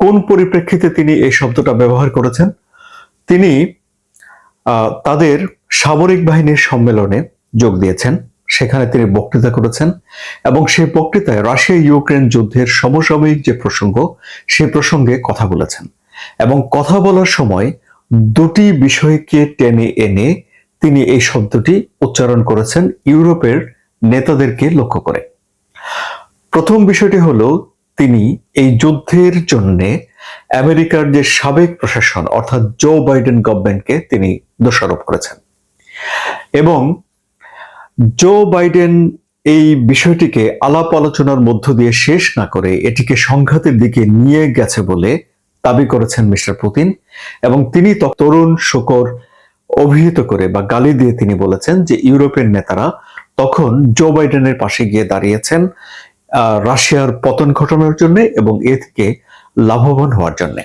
কোন পরিপ্রেক্ষিতে তিনি এই শব্দটা ব্যবহার করেছেন? তিনি তাদের সামরিক বাহিনীর সম্মেলনে যোগ দিয়েছেন। সেখানে তিনি বক্তৃতা করেছেন এবং সেই বক্তৃতায় রাশিয়া ইউক্রেন যুদ্ধের সমসাময়িক যে প্রসঙ্গ, সে প্রসঙ্গে কথা বলেছেন এবং কথা বলার সময় দুটি বিষয়কে টেনে এনে তিনি এই শব্দটি উচ্চারণ করেছেন ইউরোপের নেতাদেরকে লক্ষ্য করে। প্রথম বিষয়টি হলো তিনি এই যুদ্ধের জন্য আমেরিকার যে সাবেক প্রশাসন, অর্থাৎ জো বাইডেন গভর্নমেন্টকে তিনি দোষারোপ করেছেন। এবং জো বাইডেন এই বিষয়টিকে আলাপ আলোচনার মধ্য দিয়ে শেষ না করে এটিকে সংঘাতের দিকে নিয়ে গেছে বলে দাবি করেছেন মিস্টার পুতিন। এবং তিনি তরুণ শুকর অভিহিত করে বা গালি দিয়ে তিনি বলেছেন যে ইউরোপের নেতারা তখন জো বাইডেনের পাশে গিয়ে দাঁড়িয়েছেন রাশিয়ার পতন ঘটানোর জন্য এবং এ থেকে লাভবান হওয়ার জন্য।